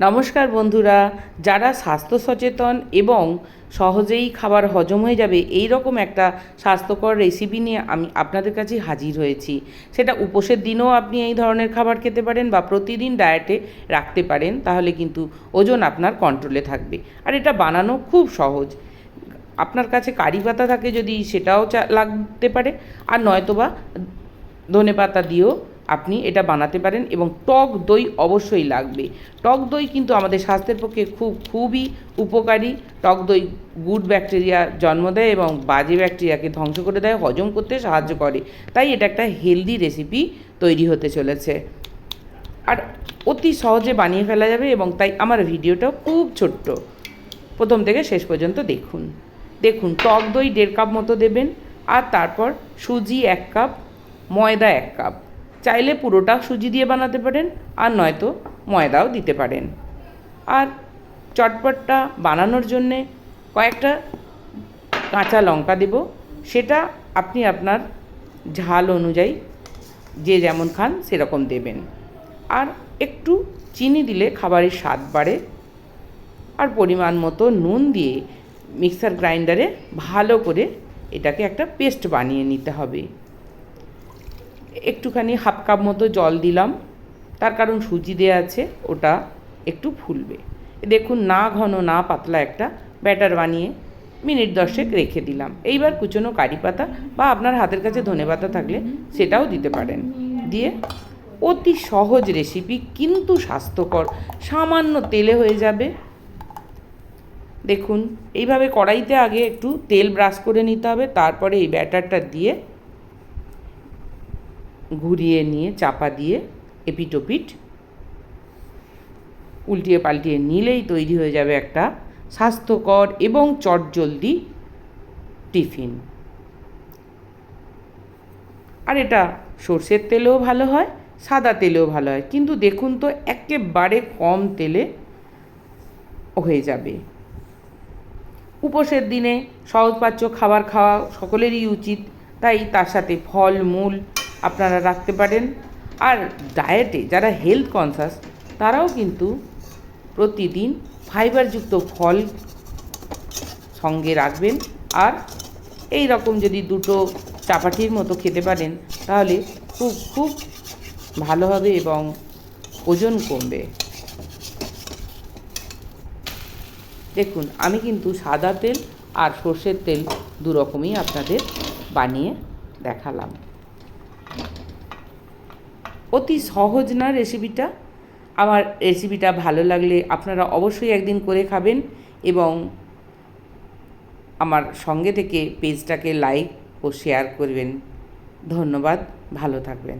নমস্কার বন্ধুরা, যারা স্বাস্থ্য সচেতন এবং সহজেই খাবার হজম হয়ে যাবে এই রকম একটা স্বাস্থ্যকর রেসিপি নিয়ে আমি আপনাদের কাছে হাজির হয়েছি। সেটা উপোসের দিনেও আপনি এই ধরনের খাবার খেতে পারেন বা প্রতিদিন ডায়েটে রাখতে পারেন, তাহলে কিন্তু ওজন আপনার কন্ট্রোলে থাকবে। আর এটা বানানো খুব সহজ। আপনার কাছে কারি পাতা থাকে যদি সেটাও লাগতে পারে, আর নয়তোবা ধনে পাতা দিয়েও আপনি এটা বানাতে পারেন এবং টক দই অবশ্যই লাগবে। টক দই কিন্তু আমাদের স্বাস্থ্যের পক্ষে খুব, খুবই উপকারী। টক দই গুড ব্যাকটেরিয়া জন্ম দেয় এবং বাজে ব্যাকটেরিয়াকে ধ্বংস করে দেয়, হজম করতে সাহায্য করে। তাই এটা একটা হেলদি রেসিপি তৈরি হতে চলেছে। আর অতি সহজে বানিয়ে ফেলা যাবে এবং তাই আমার ভিডিওটা খুব ছোট্ট। প্রথম থেকে শেষ পর্যন্ত দেখুন। দেখুন, টক দই দেড় কাপ মতো দেবেন আর তারপর সুজি এক কাপ, ময়দা এক কাপ। চাইলে পুরোটা সুজি দিয়ে বানাতে পারেন, আর নয়তো ময়দাও দিতে পারেন। আর চটপটটা বানানোর জন্যে কয়েকটা কাঁচা লঙ্কা দেব। সেটা আপনি আপনার ঝাল অনুযায়ী যে যেমন খান সেরকম দেবেন। আর একটু চিনি দিলে খাবারের স্বাদ বাড়ে। আর পরিমাণ মতো নুন দিয়ে মিক্সার গ্রাইন্ডারে ভালো করে এটাকে একটা পেস্ট বানিয়ে নিতে হবে। একটুখানি হাফ কাপ মতো জল দিলাম। তার কারণ সুজি দেওয়া আছে, ওটা একটু ফুলবে। দেখুন না ঘন, না পাতলা একটা ব্যাটার বানিয়ে মিনিট দশেক রেখে দিলাম। এইবার কুচনো কারি পাতা বা আপনার হাতের কাছে ধনে পাতা থাকলে সেটাও দিতে পারেন। দিয়ে অতি সহজ রেসিপি কিন্তু স্বাস্থ্যকর। সামান্য তেলে হয়ে যাবে। দেখুন, এইভাবে কড়াইতে আগে একটু তেল ব্রাশ করে নিতে হবে। তারপরে এই ব্যাটারটা দিয়ে ঘুরিয়ে নিয়ে, চাপা দিয়ে এপিটোপিট উল্টিয়ে পাল্টিয়ে নিলেই তৈরি হয়ে যাবে একটা স্বাস্থ্যকর এবং চটজলদি টিফিন। আর এটা সর্ষের তেলেও ভালো হয়, সাদা তেলেও ভালো হয়। কিন্তু দেখুন তো, একেবারে কম তেলে হয়ে যাবে। উপোসের দিনে সহজপাচ্য খাবার খাওয়া সকলেরই উচিত। তাই তার সাথে ফল মূল আপনারা রাখতে পারেন। আর ডায়েটে যারা হেলথ কনসাস তারাও কিন্তু প্রতিদিন ফাইবারযুক্ত ফল সঙ্গে রাখবেন। আর এই রকম যদি দুটো চাপাটির মতো খেতে পারেন, তাহলে খুব খুব ভালো হবে এবং ওজন কমবে। দেখুন, আমি কিন্তু সাদা তেল আর সর্ষের তেল দু রকমই আপনাদের বানিয়ে দেখালাম। অতি সহজ না রেসিপিটা আমার রেসিপিটা ভালো লাগলে আপনারা অবশ্যই একদিন করে খাবেন এবং আমার সঙ্গে থেকে পেজটাকে লাইক ও শেয়ার করবেন। ধন্যবাদ, ভালো থাকবেন।